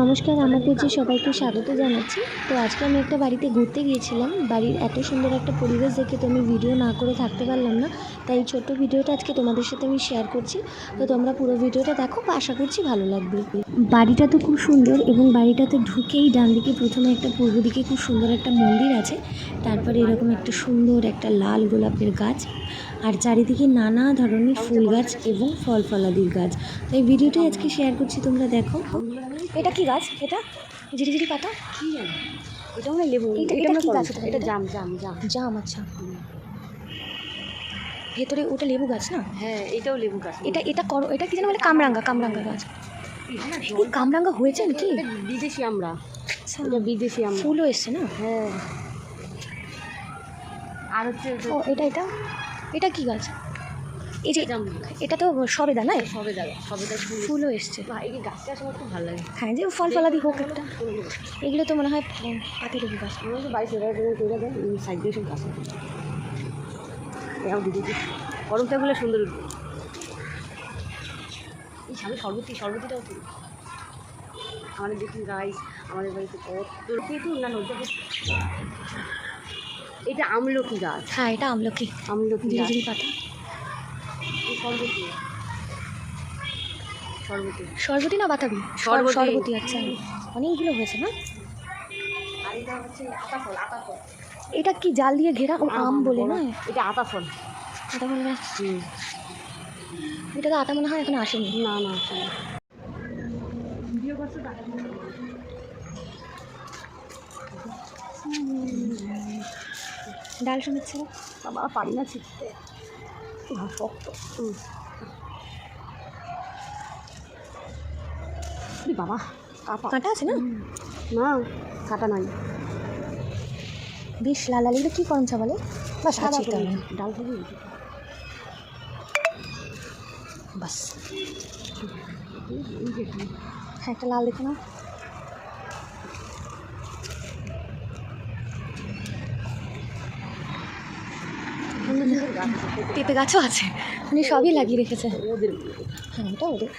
নমস্কার, আমার পেজে সবাইকে স্বাগত জানাচ্ছি। তো আজকে আমি একটা বাড়িতে ঘুরতে গিয়েছিলাম। বাড়ির এত সুন্দর একটা পরিবেশ দেখে তো আমি ভিডিও না করে থাকতে পারলাম না। তাই ছোট্ট ভিডিওটা আজকে তোমাদের সাথে আমি শেয়ার করছি। তো তোমরা পুরো ভিডিওটা দেখো আশা করছি ভালো লাগবে। বাড়িটা তো খুব সুন্দর এবং বাড়িটাতে ঢুকেই ডান দিকে প্রথমে একটা পূর্ব দিকে খুব সুন্দর একটা মন্দির আছে। তারপরে এরকম একটা সুন্দর একটা লাল গোলাপের গাছ। আর চারিদিকে নানা ধরনের ফুল গাছ এবং ফল ফলাদির গাছ। তো এই ভিডিওটাই আজকে শেয়ার করছি তোমরা দেখো। এটা কি গাছ? এটা ঝিরিঝিরি পাতা? কি এটা মনে লেবু। এটা- এটা কি গাছ? এটা? জাম জাম জাম। জাম আচ্ছা। ভেতরে ওটা লেবু গাছ না? হ্যাঁ এটাও লেবু গাছ। এটা এটা করো এটা কি যেন বলে? কামরাঙ্গা কামরাঙ্গা গাছ। কামরাঙ্গা হয়েছে নাকি? বিদেশি আমরা। আচ্ছা। বিদেশি আমরা। ফুলও এসছে না? হ্যাঁ। আর হচ্ছে ও এটা এটা? এটা কি গাছ? এই যে এটা তো সবেদা না? সবে দাঁড়া সবে দাঁড়া ফুল। ফুলও এসছে। এই গাছটা আমার খুব ভালো লাগে। হ্যাঁ যে ফল ফলাদি হোক একটা। এগুলো তো মনে হয় পাতি লেবু গাছ। আমার তো বাড়ি চলে যাবে করে দেয় সাইড দিয়ে সব গাছ এরাও দিদি করমটাগুলো সুন্দর এই সামনে সরবতি সরবতিটাও তো আমাদের দেখুন গাইস আমাদের বাড়িতে কত না নদীটা এটা আমলকি গাছ। হ্যাঁ এটা আমলকি। আমলকি গাছ। পাতা। সরবতি। না বাতাবি? সরবতি। আচ্ছা। অনেকগুলো হয়েছে না? এটা আতা ফল আতা ফল কি জাল দিয়ে ঘেরা? আম বলে না? এটা আতা ফল হয় হুম। এটা তো আতা মনে হয় এখন আসেনি। না না আসলে ভিডিও ডাল শুনেছিল বাবা পারি না ছিটতে শক্ত। বাবা কাপা কাঁটা আছে না? না কাটা নাই। বেশ লাল লাল এগুলো কী করমচা বলে বা সাদা ডাল থেকে বাস। হ্যাঁ একটা লাল দেখে নাও। পেঁপে গাছও আছে। মানে সবই লাগিয়ে রেখেছে। হ্যাঁ ওদের।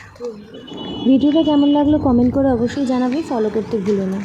ভিডিওটা কেমন লাগল কমেন্ট করে অবশ্যই জানাবে ফলো করতে ভুলো না।